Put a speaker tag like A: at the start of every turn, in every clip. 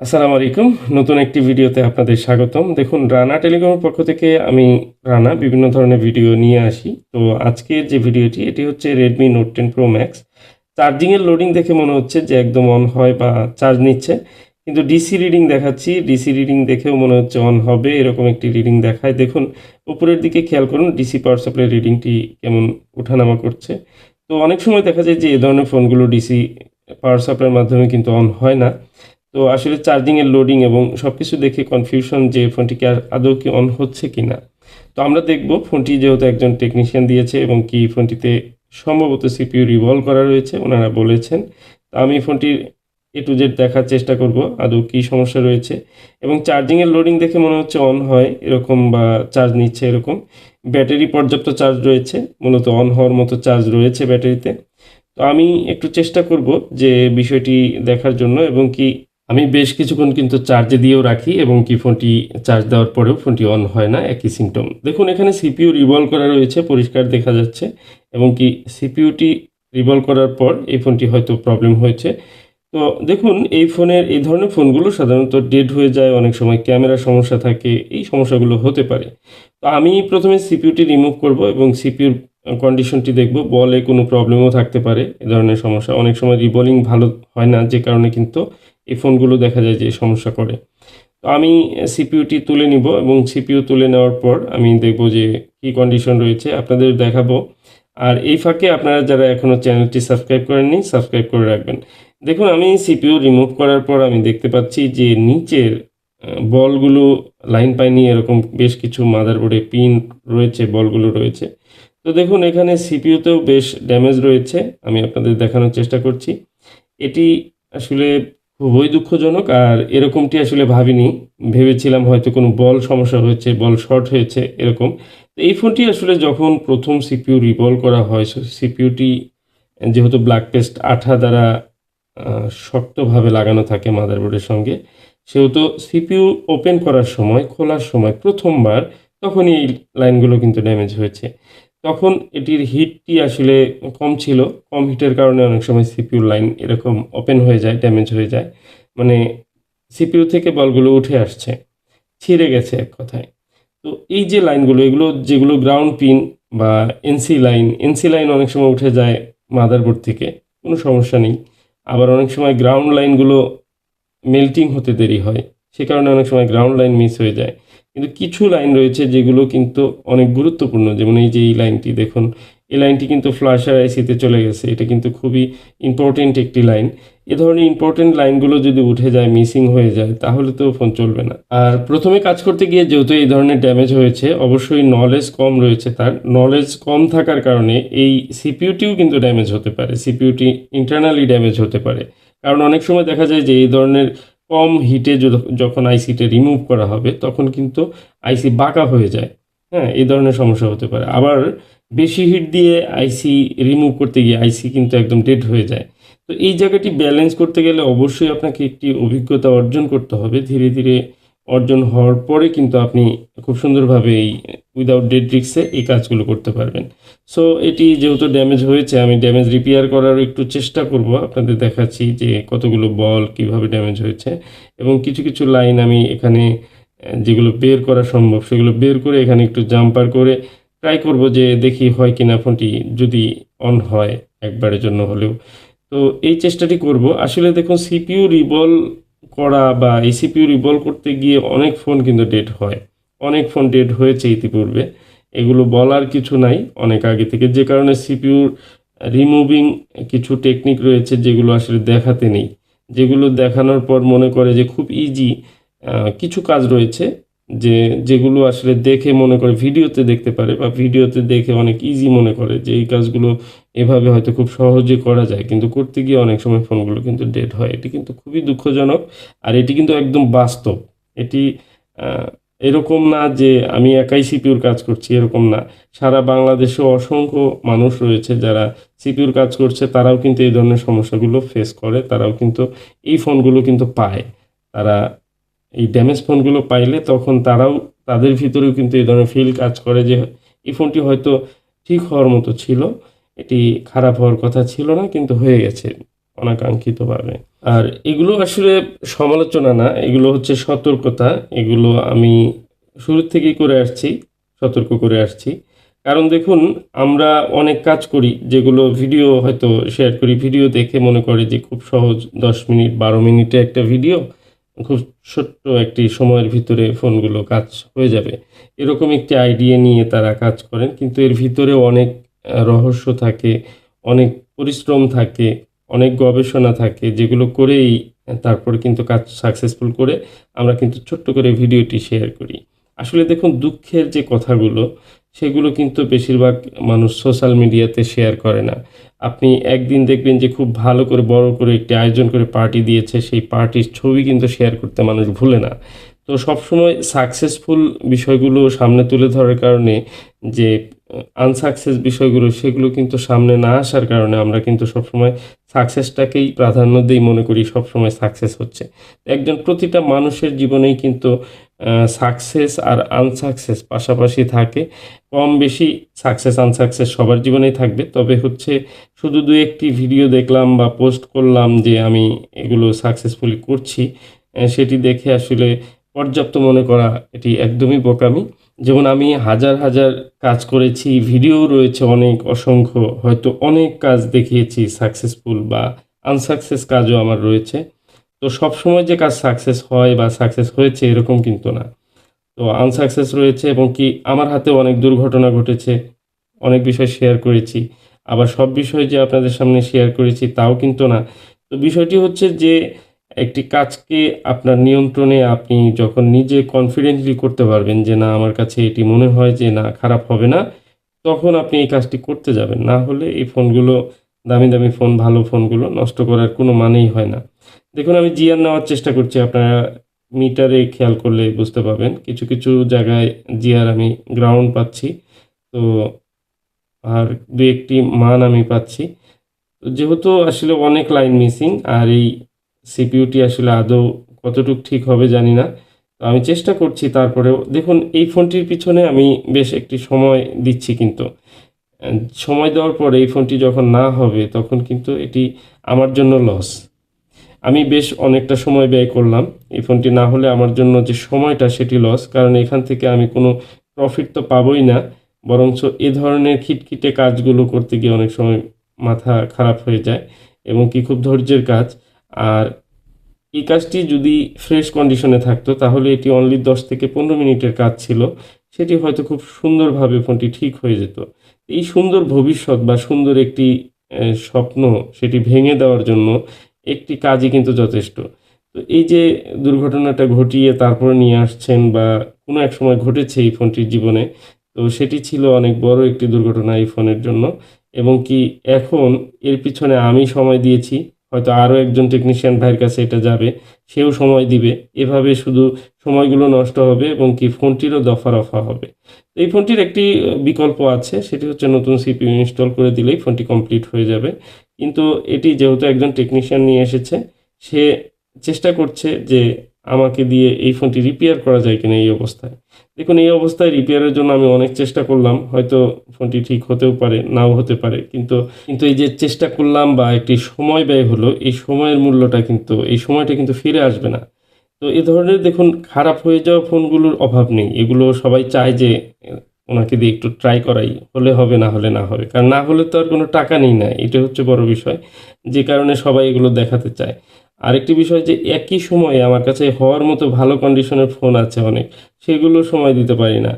A: আসসালামু আলাইকুম। নতুন একটি ভিডিওতে আপনাদের স্বাগতম। দেখুন, রানা টেলিকমের পক্ষ থেকে আমি রানা বিভিন্ন ধরনের ভিডিও নিয়ে আসি। তো আজকের যে ভিডিওটি, এটি হচ্ছে Redmi note ten pro max চার্জিংয়ের loading দেখে মনে হচ্ছে যে একদম অন হয় বা চার্জ নিচ্ছে। কিন্তু ডিসি রিডিং দেখাচ্ছি। ডিসি রিডিং দেখেও মনে হচ্ছে অন হবে। এরকম একটি রিডিং দেখায়। দেখুন, উপরের দিকে খেয়াল করুন ডিসি পাওয়ার সাপ্লাই রিডিংটি কেমন ওঠানামা করছে। তো অনেক সময় দেখা যায় যে এ ধরনের ফোনগুলো ডিসি পাওয়ার সাপ্লাইয়ের মাধ্যমে কিন্তু অন হয় না। তো আসলে চার্জিংয়ের লোডিং এবং সব কিছু দেখে কনফিউশন যে ফোনটি কি আর আদৌ কি অন হচ্ছে কি না তো আমরা দেখব ফোনটি যেহেতু একজন টেকনিশিয়ান দিয়েছে এবং কি ফোনটিতে সম্ভবত সিপিইউ রিভলভ করা রয়েছে, ওনারা বলেছেন। তো আমি ফোনটির এ টু জেড দেখার চেষ্টা করব, আদৌ কী সমস্যা রয়েছে। এবং চার্জিংয়ের লোডিং দেখে মনে হচ্ছে অন হয়, এরকম বা চার্জ নিচ্ছে এরকম। ব্যাটারি পর্যাপ্ত চার্জ রয়েছে, মূলত অন হওয়ার মতো চার্জ রয়েছে ব্যাটারিতে। তো আমি একটু চেষ্টা করব যে বিষয়টি দেখার জন্য এবং কি আমি বেশ কিছুক্ষণ কিন্তু চার্জে দিয়েও রাখি এবং কি ফোনটি চার্জ দেওয়ার পরেও ফোনটি অন হয় না, একই সিমটম দেখুন, এখানে সিপিইউ রিভলভ করা রয়েছে, পরিষ্কার দেখা যাচ্ছে এবং কি সিপিইউটি রিভলভ করার পর এই ফোনটি হয়তো প্রবলেম হয়েছে। তো দেখুন, এই ফোনের, এই ধরনের ফোনগুলো সাধারণত ডেড হয়ে যায়, অনেক সময় ক্যামেরার সমস্যা থাকে, এই সমস্যাগুলো হতে পারে। তো আমি প্রথমে সিপিইউটি রিমুভ করব এবং সিপিইউর কন্ডিশনটি দেখব, বলে কোনো প্রবলেমও থাকতে পারে, এ ধরনের সমস্যা। অনেক সময় রিবোলিং ভালো হয় না, যে কারণে কিন্তু এই ফোনগুলো দেখা যায় যে সমস্যা করে। তো আমি সিপিইউটি তুলে নিব এবং সিপিইউ তুলে নেওয়ার পর আমি দেখব যে কী কন্ডিশন রয়েছে, আপনাদের দেখাবো। আর এই ফাঁকে আপনারা যারা এখনও চ্যানেলটি সাবস্ক্রাইব করেননি সাবস্ক্রাইব করে রাখবেন। দেখুন, আমি সিপিইউ রিমুভ করার পর আমি দেখতে পাচ্ছি যে নিচের বলগুলো লাইন পাইনি, এরকম বেশ কিছু মাদারবোর্ডে পিন রয়েছে, বলগুলো রয়েছে। তো দেখুন, এখানে সিপিইউতেও বেশ ড্যামেজ রয়েছে, আমি আপনাদের দেখানোর চেষ্টা করছি। এটি আসলে খুবই দুঃখজনক আর এরকমটি আসলে ভাবিনি। ভেবেছিলাম হয়তো কোনো বল সমস্যা হয়েছে, বল শর্ট হয়েছে, এরকম। এই ফোনটি আসলে যখন প্রথম সিপিইউ রিভলভ করা হয় সিপিইউটি যেহেতু ব্ল্যাক পেস্ট আঠা দ্বারা শক্তভাবে লাগানো থাকে মাদারবোর্ডের সঙ্গে, সেহেতু সিপিউ ওপেন করার সময়, খোলার সময় প্রথমবার তখনই এই লাইনগুলো কিন্তু ড্যামেজ হয়েছে। তখন এটির হিটটি আসলে কম ছিল। কম হিটের কারণে অনেক সময় সিপিইউ লাইন এরকম ওপেন হয়ে যায় ড্যামেজ হয়ে যায়। মানে সিপিইউ থেকে বলগুলো উঠে আসছে, ছিঁড়ে গেছে এক কথায়। তো এই যে লাইনগুলো এগুলো যেগুলো গ্রাউন্ড পিন বা এনসি লাইন এনসি লাইন অনেক সময় উঠে যায় মাদারবোর্ড থেকে, কোনো সমস্যা নেই। আবার অনেক সময় গ্রাউন্ড লাইনগুলো মেল্টিং হতে দেরি হয়, সে কারণে অনেক সময় গ্রাউন্ড লাইন মিস হয়ে যায়। কিন্তু কিছু লাইন রয়েছে যেগুলো কিন্তু অনেক গুরুত্বপূর্ণ। যেমন এই যে এই লাইনটি দেখুন, এই লাইনটি কিন্তু ফ্লাশার আইসিতে চলে গেছে। এটা কিন্তু খুবই ইম্পর্টেন্ট একটি লাইন। এ ধরনের ইম্পর্টেন্ট লাইনগুলো যদি উঠে যায় মিসিং হয়ে যায়, তাহলে তো ফোন চলবে না। আর প্রথমে কাজ করতে গিয়ে যেহেতু এই ধরনের ড্যামেজ হয়েছে, অবশ্যই নলেজ কম রয়েছে তার। নলেজ কম থাকার কারণে এই সিপিউটিও কিন্তু ড্যামেজ হতে পারে। সিপিউটি ইন্টারনালি ড্যামেজ হতে পারে। কারণ অনেক সময় দেখা যায় যে এই ধরনের কম হিটে যখন আইসিটা রিমুভ করা হবে, তখন কিন্তু আইসি বাঁকা হয়ে যায়। হ্যাঁ এই ধরনের সমস্যা হতে পারে। আবার বেশি হিট দিয়ে আইসি রিমুভ করতে গিয়ে আইসি কিন্তু একদম ডেড হয়ে যায়। তো এই জায়গাটি ব্যালেন্স করতে গেলে অবশ্যই আপনাকে একটি অভিজ্ঞতা অর্জন করতে হবে। ধীরে ধীরে অর্জন হওয়ার পরে কিন্তু আপনি খুব সুন্দরভাবে এই উইদাউট ডেড রিক্সে এই কাজগুলো করতে পারবেন। সো এটি যেহেতু ড্যামেজ হয়েছে, আমি ড্যামেজ রিপেয়ার করার একটু চেষ্টা করব। আপনাদের দেখাচ্ছি যে কতগুলো বল কীভাবে ড্যামেজ হয়েছে এবং কিছু কিছু লাইন আমি এখানে, যেগুলো বের করা সম্ভব, সেগুলো বের করে এখানে একটু জাম্পার করে ট্রাই করব যে দেখি হয় কিনা ফোনটি যদি অন হয় একবারের জন্য হলেও। তো এই চেষ্টাটি করব। আসলে দেখুন সিপিইউ রিভল করা বা এই রিবল রিভল করতে গিয়ে অনেক ফোন কিন্তু ডেট হয়। অনেক ফোন ডেট হয়েছে ইতিপূর্বে। এগুলো বলার কিছু নাই। অনেক আগে থেকে যে কারণে সিপিউর রিমুভিং কিছু টেকনিক রয়েছে যেগুলো আসলে দেখাতে নেই। যেগুলো দেখানোর পর মনে করে যে খুব ইজি কিছু কাজ রয়েছে। যে যেগুলো আসলে দেখে মনে করে, ভিডিওতে দেখতে পারে বা ভিডিওতে দেখে অনেক ইজি মনে করে যে এই কাজগুলো এভাবে হয়তো খুব সহজে করা যায়। কিন্তু করতে গিয়ে অনেক সময় ফোনগুলো কিন্তু ডেড হয়। এটি কিন্তু খুবই দুঃখজনক আর এটি কিন্তু একদম বাস্তব। এটি এরকম না যে আমি একাই সিপিউর কাজ করছি, এরকম না। সারা বাংলাদেশে অসংখ্য মানুষ রয়েছে যারা সিপিউর কাজ করছে, তারাও কিন্তু এই ধরনের সমস্যাগুলো ফেস করে, তারাও কিন্তু এই ফোনগুলো কিন্তু পায়। তারা এই ড্যামেজ ফোনগুলো পাইলে তখন তারাও তাদের ভিতরেও কিন্তু এই ধরনের ফিল কাজ করে যে, এই ফোনটি হয়তো ঠিক হওয়ার মতো ছিল, এটি খারাপ হওয়ার কথা ছিল না, কিন্তু হয়ে গেছে অনাকাঙ্ক্ষিতভাবে। আর এগুলো আসলে সমালোচনা না, এগুলো হচ্ছে সতর্কতা, এগুলো আমি শুরু থেকেই করে আসছি, সতর্ক করে আসছি। কারণ দেখুন, আমরা অনেক কাজ করি, যেগুলো ভিডিও হয়তো শেয়ার করি ভিডিও দেখে মনে করে যে খুব সহজ দশ মিনিট, বারো মিনিটে একটা ভিডিও খুব ছোট্ট একটি সময়ের ভিতরে ফোনগুলো কাজ হয়ে যাবে। এরকম একটি আইডিয়া নিয়ে তারা কাজ করেন, কিন্তু এর ভিতরে অনেক রহস্য থাকে, অনেক পরিশ্রম থাকে, অনেক গবেষণা থাকে, যেগুলো করেই তারপরে কিন্তু কাজ সাকসেসফুল করে আমরা কিন্তু ছোট্ট করে ভিডিওটি শেয়ার করি। আসলে দেখুন, দুঃখের যে কথাগুলো সেগুলো কিন্তু বেশিরভাগ মানুষ সোশ্যাল মিডিয়াতে শেয়ার করে না। আপনি একদিন দেখবেন যে খুব ভালো করে, বড় করে একটি আয়োজন করে পার্টি দিয়েছে, সেই পার্টির ছবি কিন্তু শেয়ার করতে মানুষ ভুলে না। তো সবসময় সাকসেসফুল বিষয়গুলো সামনে তুলে ধরার কারণে যে আনসাকসেস বিষয়গুলো, সেগুলো কিন্তু সামনে না আসার কারণে আমরা কিন্তু সবসময় সাকসেসটাকেই প্রাধান্য দিই মনে করি সবসময় সাকসেস হচ্ছে। একজন প্রতিটা মানুষের জীবনেই কিন্তু সাকসেস আর আনসাকসেস পাশাপাশি থাকে। কম বেশি সাকসেস আনসাকসেস সবার জীবনেই থাকবে। তবে হচ্ছে শুধু দু একটি ভিডিও দেখলাম বা পোস্ট করলাম যে আমি এগুলো সাকসেসফুলি করছি সেটি দেখে আসলে পর্যাপ্ত মনে করা এটি একদমই বোকামি। যেমন আমি হাজার হাজার কাজ করেছি ভিডিও রয়েছে অনেক, অসংখ্য, হয়তো অনেক কাজ দেখিয়েছি সাকসেসফুল বা আনসাকসেস কাজও আমার রয়েছে। তো সব সময় যে কাজ সাকসেস হয় বা সাকসেস হয়েছে এরকম কিন্তু না। তো আনসাকসেস রয়েছে এবং কি আমার হাতে অনেক দুর্ঘটনা ঘটেছে, অনেক বিষয় শেয়ার করেছি। আবার সব বিষয় যে আপনাদের সামনে শেয়ার করেছি তাও কিন্তু না। তো বিষয়টি হচ্ছে যে একটি কাজকে আপনার নিয়ন্ত্রণে আপনি যখন নিজে কনফিডেন্টলি করতে পারবেন যে না, আমার কাছে এটি মনে হয় যে না, খারাপ হবে না, তখন আপনি এই কাজটি করতে যাবেন। না হলে এই ফোনগুলো, দামি দামি ফোন, ভালো ফোনগুলো নষ্ট করার কোনো মানেই হয় না। দেখুন, আমি জিআর নেওয়ার চেষ্টা করছি। আপনারা মিটারে খেয়াল করলে বুঝতে পাবেন কিছু কিছু জায়গায় জিআর আমি গ্রাউন্ড পাচ্ছি। তো আর দু একটি মান আমি পাচ্ছি। যেহেতু আসলে অনেক লাইন মিসিং আর এই সিপিইউটি আসলে আদৌ কতটুকু ঠিক হবে জানি না। তো আমি চেষ্টা করছি তারপরেও। দেখুন, এই ফোনটির পিছনে আমি বেশ একটি সময় দিচ্ছি কিন্তু। সময় দেওয়ার পরে এই ফোনটি যখন না হবে, তখন কিন্তু এটি আমার জন্য লস আমি বেশ অনেকটা সময় ব্যয় করলাম। এই ফোনটি না হলে আমার জন্য যে সময়টা, সেটি লস কারণ এখান থেকে আমি কোনো প্রফিট তো পাবই না। বরঞ্চ এ ধরনের খিটখিটে কাজগুলো করতে গিয়ে অনেক সময় মাথা খারাপ হয়ে যায় এবং কি খুব ধৈর্যের কাজ। আর এই কাজটি যদি ফ্রেশ কন্ডিশনে থাকতো, তাহলে এটি অনলি দশ থেকে পনেরো মিনিটের কাজ ছিল। সেটি হয়তো খুব সুন্দরভাবে ফোনটি ঠিক হয়ে যেত। এই সুন্দর ভবিষ্যৎ বা সুন্দর একটি স্বপ্ন সেটি ভেঙে দেওয়ার জন্য একটি কাজই কিন্তু যথেষ্ট। তো এই যে দুর্ঘটনাটা ঘটিয়ে তারপরে নিয়ে আসছেন বা কোনো এক সময় ঘটেছে এই ফোনটির জীবনে, তো সেটি ছিল অনেক বড় একটি দুর্ঘটনা এই ফোনের জন্য এবং কি এখন এর পিছনে আমি সময় দিয়েছি, হয়তো আরও একজন টেকনিশিয়ান ভাইয়ের কাছে এটা যাবে, সেও সময় দিবে। এভাবে শুধু সময়গুলো নষ্ট হবে এবং কি ফোনটিরও দফা রফা হবে। এই ফোনটির একটি বিকল্প আছে, সেটি হচ্ছে নতুন সিপিইউ ইনস্টল করে দিলেই ফোনটি কমপ্লিট হয়ে যাবে। কিন্তু এটি যেহেতু একজন টেকনিশিয়ান নিয়ে এসেছে, সে চেষ্টা করছে যে আমাকে দিয়ে এই ফোনটি রিপেয়ার করা যায় কিনা এই অবস্থায়। দেখুন, এই অবস্থায় রিপেয়ারের জন্য আমি অনেক চেষ্টা করলাম, হয়তো ফোনটি ঠিক হতেও পারে, নাও হতে পারে, কিন্তু কিন্তু এই যে চেষ্টা করলাম বা একটি সময় ব্যয় হলো, এই সময়ের মূল্যটা কিন্তু, এই সময়টা কিন্তু ফিরে আসবে না। তো এ ধরনের দেখুন, খারাপ হয়ে যাওয়া ফোনগুলোর অভাব নেই। এগুলো সবাই চায় যে ওনাকে দিয়ে একটু ট্রাই করাই, হলে হবে, না হলে না হবে। কারণ না হলে তো আর কোনো টাকা নেই না এটা হচ্ছে বড় বিষয়। যে কারণে সবাই এগুলো দেখাতে চায়। আরেকটি বিষয় যে একই সময়ে আমার কাছে হওয়ার মতো ভালো কন্ডিশনের ফোন আছে অনেক, সেগুলো সময় দিতে পারি না।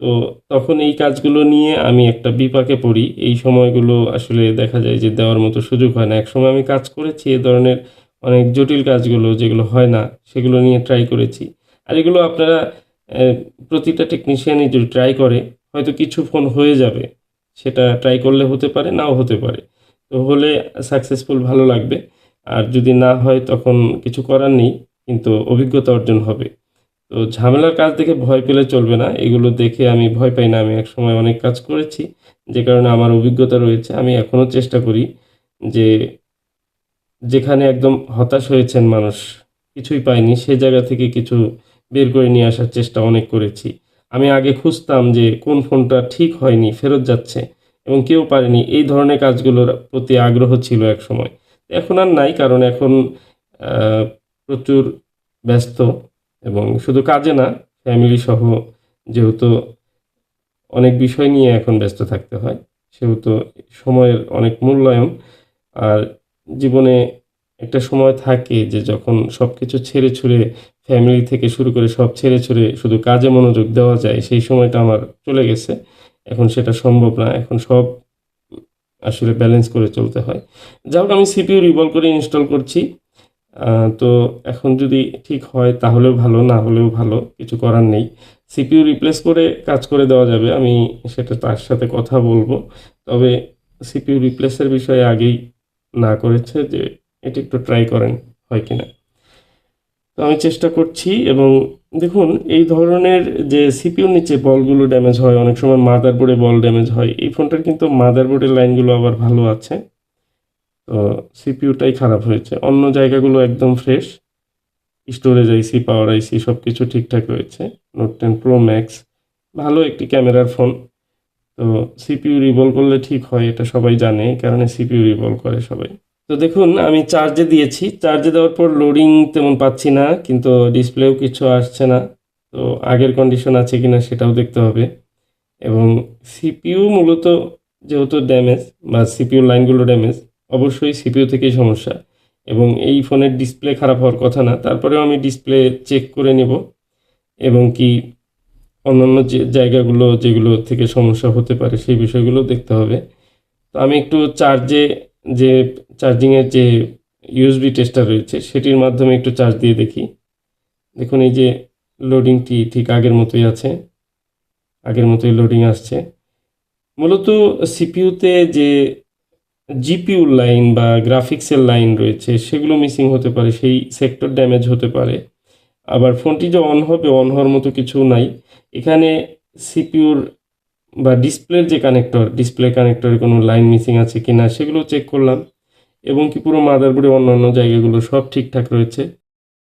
A: তো তখন এই কাজগুলো নিয়ে আমি একটা বিপাকে পড়ি। এই সময়গুলো আসলে দেখা যায় যে দেওয়ার মতো সুযোগ হয় না। এক সময় আমি কাজ করেছি, এ ধরনের অনেক জটিল কাজগুলো যেগুলো হয় না, সেগুলো নিয়ে ট্রাই করেছি। আর এগুলো আপনারা প্রতিটা টেকনিশিয়ানই যদি ট্রাই করে, হয়তো কিছু ফোন হয়ে যাবে। সেটা ট্রাই করলে হতে পারে, নাও হতে পারে। তো হলে সাকসেসফুল ভালো লাগবে। আর যদি না হয়, তখন কিছু করার নেই, কিন্তু অভিজ্ঞতা অর্জন হবে। তো ঝামেলার কাজ দেখে ভয় পেলে চলবে না। এগুলো দেখে আমি ভয় পাই না। আমি একসময় অনেক কাজ করেছি। যে কারণে আমার অভিজ্ঞতা রয়েছে। আমি এখনও চেষ্টা করি যে যেখানে একদম হতাশ হয়েছেন মানুষ, কিছুই পায়নি সে জায়গা থেকে কিছু বের করে নিয়ে আসার চেষ্টা অনেক করেছি। আমি আগে খুঁজতাম যে কোন ফোনটা ঠিক হয়নি, ফেরত যাচ্ছে এবং কেউ পারেনি। এই ধরনের কাজগুলোর প্রতি আগ্রহ ছিল এক সময়। এখন আর নাই, কারণ এখন প্রচুর ব্যস্ত এবং শুধু কাজে না ফ্যামিলি সহ যেহেতু অনেক বিষয় নিয়ে এখন ব্যস্ত থাকতে হয়, সেহেতু সময়ের অনেক মূল্যায়ন। আর জীবনে একটা সময় থাকে যে যখন সব কিছু ছেড়ে ছুড়ে ফ্যামিলি থেকে শুরু করে সব ছেড়ে ছুড়ে শুধু কাজে মনোযোগ দেওয়া যায়, সেই সময়টা আমার চলে গেছে। এখন সেটা সম্ভব না, এখন সব আসলে ব্যালেন্স করে চলতে হয়। যাই হোক, আমি সিপিইউ রিভলভ করে ইনস্টল করছি। তো এখন যদি ঠিক হয় তাহলেও ভালো, না হলেও ভালো, কিছু করার নেই। সিপিইউ রিপ্লেস করে কাজ করে দেওয়া যাবে, আমি সেটা তার সাথে কথা বলব। তবে সিপিইউ রিপ্লেসের বিষয়ে আগেই না করেছে যে, এটা একটু ট্রাই করেন, হয় কিনা। তো আমি চেষ্টা করছি এবং দেখুন, এই ধরনের যে সিপিইউর নিচে বলগুলো ড্যামেজ হয়, অনেক সময় মাদারবোর্ডে বল ড্যামেজ হয়, এই ফোনটার কিন্তু মাদারবোর্ডের লাইনগুলো আবার ভালো আছে। তো সিপিইউটাই খারাপ হয়েছে। অন্য জায়গাগুলো একদম ফ্রেশ স্টোরেজ আইসি পাওয়ার আইসি সব কিছু ঠিকঠাক রয়েছে। নোট টেন প্রো ম্যাক্স ভালো একটি ক্যামেরার ফোন। তো সিপিইউ রিভলভ করলে ঠিক হয়, এটা সবাই জানে কারণে সিপিইউ রিভলভ করে সবাই। তো দেখুন, আমি চার্জে দিয়েছি। চার্জে দেওয়ার পর লোডিং তেমন পাচ্ছি না, কিন্তু ডিসপ্লেও কিছু আসছে না। তো আগের কন্ডিশন আছে কি না সেটাও দেখতে হবে। এবং সিপিইউ মূলত যেহেতু ড্যামেজ বা সিপিইউ লাইনগুলো ড্যামেজ অবশ্যই সিপিইউ থেকেই সমস্যা। এবং এই ফোনের ডিসপ্লে খারাপ হওয়ার কথা না। তারপরেও আমি ডিসপ্লে চেক করে নেব এবং কি অন্যান্য যে জায়গাগুলো যেগুলো থেকে সমস্যা হতে পারে সেই বিষয়গুলো দেখতে হবে। তো আমি একটু চার্জে যে চার্জিংয়ের যে ইউএসবি টেস্টার রয়েছে, সেটির মাধ্যমে একটু চার্জ দিয়ে দেখি। দেখুন, এই যে লোডিংটি ঠিক আগের মতোই আছে। আগের মতোই লোডিং আসছে। মূলত সিপিইউতে যে জিপিইউ লাইন বা গ্রাফিক্সের লাইন রয়েছে, সেগুলো মিসিং হতে পারে, সেই সেক্টর ড্যামেজ হতে পারে। আবার ফোনটি যে অন হবে অন হওয়ার মতো কিছু নাই। এখানে সিপিইউর বা ডিসপ্লের যে কানেক্টর ডিসপ্লে কানেক্টরে কোনো লাইন মিসিং আছে কি না সেগুলো চেক করলাম এবং কি পুরো মাদারবোর্ডে অন্যান্য জায়গাগুলো সব ঠিকঠাক রয়েছে।